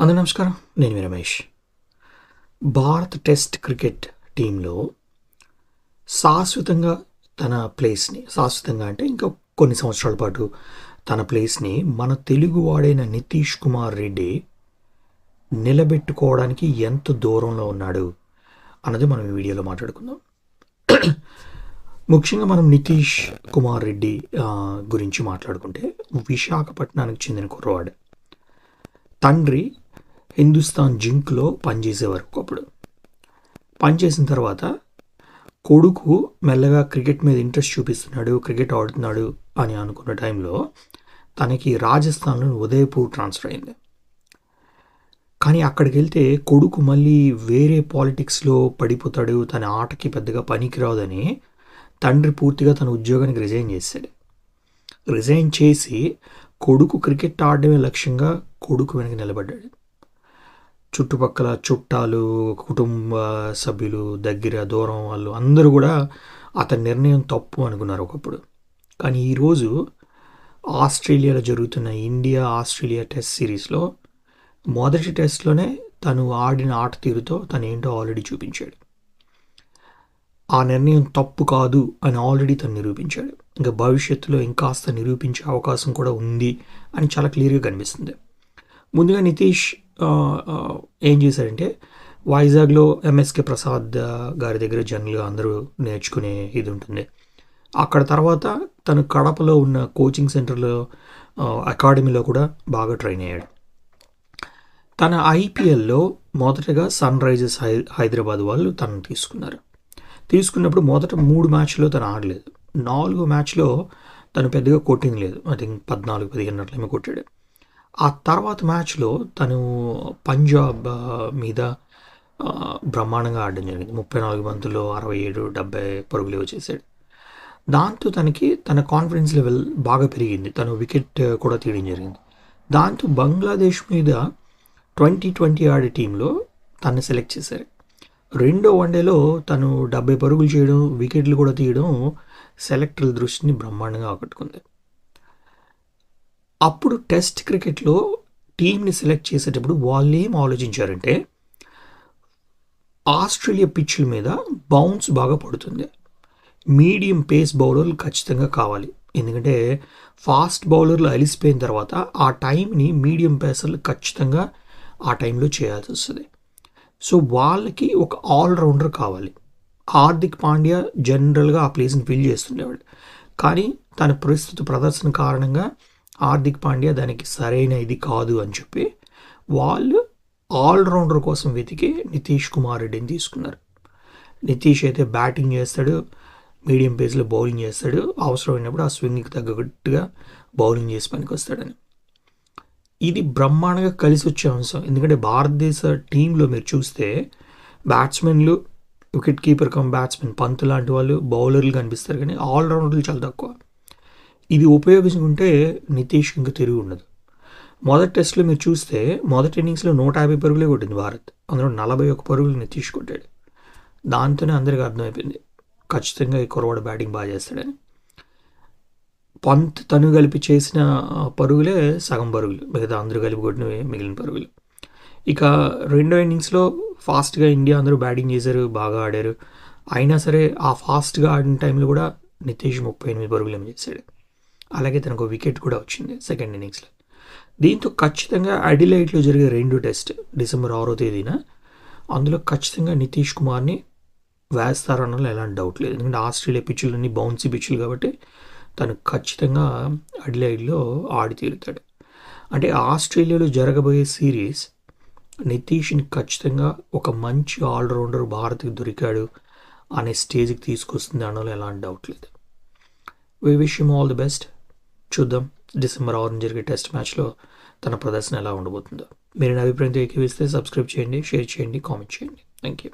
అందరూ నమస్కారం. నేను మీ రమేష్. భారత్ టెస్ట్ క్రికెట్ టీంలో శాశ్వతంగా తన ప్లేస్ని శాశ్వతంగా అంటే ఇంకా కొన్ని సంవత్సరాల పాటు తన ప్లేస్ని మన తెలుగు వాడైన నితీష్ కుమార్ రెడ్డి నిలబెట్టుకోవడానికి ఎంత దూరంలో ఉన్నాడు అన్నది మనం ఈ వీడియోలో మాట్లాడుకుందాం. ముఖ్యంగా మనం నితీష్ కుమార్ రెడ్డి గురించి మాట్లాడుకుంటే విశాఖపట్నానికి చెందిన కుర్రవాడు. తండ్రి హిందుస్థాన్ జింక్లో పనిచేసేవారు ఒకప్పుడు పనిచేసిన తర్వాత కొడుకు మెల్లగా క్రికెట్ మీద ఇంట్రెస్ట్ చూపిస్తున్నాడు క్రికెట్ ఆడుతున్నాడు అని అనుకున్న టైంలో తనకి రాజస్థాన్లోని ఉదయపూర్ ట్రాన్స్ఫర్ అయింది. కానీ అక్కడికి వెళ్తే కొడుకు మళ్ళీ వేరే పాలిటిక్స్లో పడిపోతాడు తన ఆటకి పెద్దగా పనికిరాదని తండ్రి పూర్తిగా తన ఉద్యోగానికి రిజైన్ చేశాడు. రిజైన్ చేసి కొడుకు క్రికెట్ ఆడడమే లక్ష్యంగా కొడుకు వెనక నిలబడ్డాడు. చుట్టుపక్కల చుట్టాలు కుటుంబ సభ్యులు దగ్గర దూరం వాళ్ళు అందరూ కూడా అతని నిర్ణయం తప్పు అనుకున్నారు ఒకప్పుడు. కానీ ఈరోజు ఆస్ట్రేలియాలో జరుగుతున్న ఇండియా ఆస్ట్రేలియా టెస్ట్ సిరీస్లో మొదటి టెస్ట్లోనే తను ఆడిన ఆట తీరుతో తను ఏంటో ఆల్రెడీ చూపించాడు. ఆ నిర్ణయం తప్పు కాదు అని ఆల్రెడీ తను నిరూపించాడు. ఇంకా భవిష్యత్తులో ఇంకాస్త నిరూపించే అవకాశం కూడా ఉంది అని చాలా క్లియర్గా కనిపిస్తుంది. ముందుగా నితీష్ ఏం చేశాడంటే వైజాగ్లో ఎంఎస్కే ప్రసాద్ గారి దగ్గర జనరల్గా అందరూ నేర్చుకునే ఇది ఉంటుంది. అక్కడ తర్వాత తను కడపలో ఉన్న కోచింగ్ సెంటర్లో అకాడమీలో కూడా బాగా ట్రైన్ అయ్యాడు. తన ఐపీఎల్లో మొదటగా సన్ రైజర్స్ హై హైదరాబాద్ వాళ్ళు తనను తీసుకున్నారు. తీసుకున్నప్పుడు మొదట మూడు మ్యాచ్లో తను ఆడలేదు. నాలుగో మ్యాచ్లో తను పెద్దగా కొట్టింది లేదు. ఐ థింక్ పద్నాలుగు పదిహేను అట్లేమో కొట్టాడు. ఆ తర్వాత మ్యాచ్లో తను పంజాబ్ మీద బ్రహ్మాండంగా ఆడడం జరిగింది. ముప్పై నాలుగు బంతుల్లో అరవై ఏడు డెబ్బై పరుగులు వచ్చేసాడు దాంతో తనకి తన కాన్ఫిడెన్స్ లెవెల్ బాగా పెరిగింది. తను వికెట్ కూడా తీయడం జరిగింది. దాంతో బంగ్లాదేశ్ మీద ట్వంటీ ట్వంటీ ఆడే టీంలో తను సెలెక్ట్ చేశారు. రెండో వన్డేలో తను డెబ్బై పరుగులు చేయడం వికెట్లు కూడా తీయడం సెలెక్టర్ల దృష్టిని బ్రహ్మాండంగా ఆకట్టుకుంది. అప్పుడు టెస్ట్ క్రికెట్లో టీంని సెలెక్ట్ చేసేటప్పుడు వాళ్ళు ఏం ఆలోచించారంటే ఆస్ట్రేలియా పిచ్ల మీద బౌన్స్ బాగా పడుతుంది. మీడియం పేస్ బౌలర్లు ఖచ్చితంగా కావాలి. ఎందుకంటే ఫాస్ట్ బౌలర్లు అలిసిపోయిన తర్వాత ఆ టైంని మీడియం పేసర్లు ఖచ్చితంగా ఆ టైంలో చేయాల్సి వస్తుంది. సో వాళ్ళకి ఒక ఆల్రౌండర్ కావాలి. హార్దిక్ పాండ్యా జనరల్గా ఆ ప్లేస్ని ఫిల్ చేస్తుండేవాడు. కానీ తన ప్రస్తుత ప్రదర్శన కారణంగా హార్దిక్ పాండ్యా దానికి సరైన ఇది కాదు అని చెప్పి వాళ్ళు ఆల్రౌండర్ కోసం వెతికి నితీష్ కుమార్ రెడ్డిని తీసుకున్నారు. నితీష్ అయితే బ్యాటింగ్ చేస్తాడు మీడియం పేస్లో బౌలింగ్ చేస్తాడు అవసరమైనప్పుడు ఆ స్వింగ్కి తగ్గట్టుగా బౌలింగ్ చేసి పనికి వస్తాడని ఇది బ్రహ్మాండంగా కలిసి వచ్చే అంశం. ఎందుకంటే భారతదేశ టీంలో మీరు చూస్తే బ్యాట్స్మెన్లు wicket keeper cum batsmen Pant లాంటి వాళ్ళు బౌలర్లు కనిపిస్తారు కానీ ఆల్రౌండర్లు చాలా తక్కువ. ఇది ఉపయోగించుకుంటే నితీష్ ఇంకా తిరిగి ఉండదు. మొదటి టెస్ట్లో మీరు చూస్తే మొదటి ఇన్నింగ్స్లో నూట యాభై పరుగులే కొట్టింది భారత్. అందులో నలభై ఒక్క పరుగులు నితీష్ కొట్టాడు. దాంతోనే అందరికీ అర్థమైపోయింది. ఖచ్చితంగా ఈ కురవాడు బ్యాటింగ్ బాగా చేస్తాడని. పంత్ తను కలిపి చేసిన పరుగులే సగం పరుగులు. మిగతా అందరూ కలిపి కొట్టినవి మిగిలిన పరుగులు. ఇక రెండో ఇన్నింగ్స్లో ఫాస్ట్గా ఇండియా అందరూ బ్యాటింగ్ చేశారు బాగా ఆడారు. అయినా సరే ఆ ఫాస్ట్గా ఆడిన టైంలో కూడా నితీష్ ముప్పై ఎనిమిది పరుగులు ఏమి చేశాడు. అలాగే తనకు వికెట్ కూడా వచ్చింది సెకండ్ ఇన్నింగ్స్లో దీంతో ఖచ్చితంగా అడిలైట్లో జరిగే రెండు టెస్ట్ డిసెంబర్ ఆరో తేదీన. అందులో ఖచ్చితంగా నితీష్ కుమార్ని వేస్తారనలో ఎలాంటి డౌట్ లేదు. ఎందుకంటే ఆస్ట్రేలియా పిచ్చులన్నీ బౌన్సీ పిచ్చులు కాబట్టి తను ఖచ్చితంగా అడిలైడ్లో ఆడి తీరుతాడు. అంటే ఆస్ట్రేలియాలో జరగబోయే సిరీస్ నితీష్ని ఖచ్చితంగా ఒక మంచి ఆల్రౌండర్ భారత్కి దొరికాడు అనే స్టేజ్కి తీసుకొస్తుంది అనలో ఎలాంటి డౌట్ లేదు. We wish all the best చూద్దాం. డిసెంబర్ ఆరున జరిగే టెస్ట్ మ్యాచ్లో తన ప్రదర్శన ఎలా ఉండబోతుందో. మీరు నా అభిప్రాయంతో ఏకీవిస్తే సబ్స్క్రైబ్ చేయండి షేర్ చేయండి కామెంట్ చేయండి. Thank you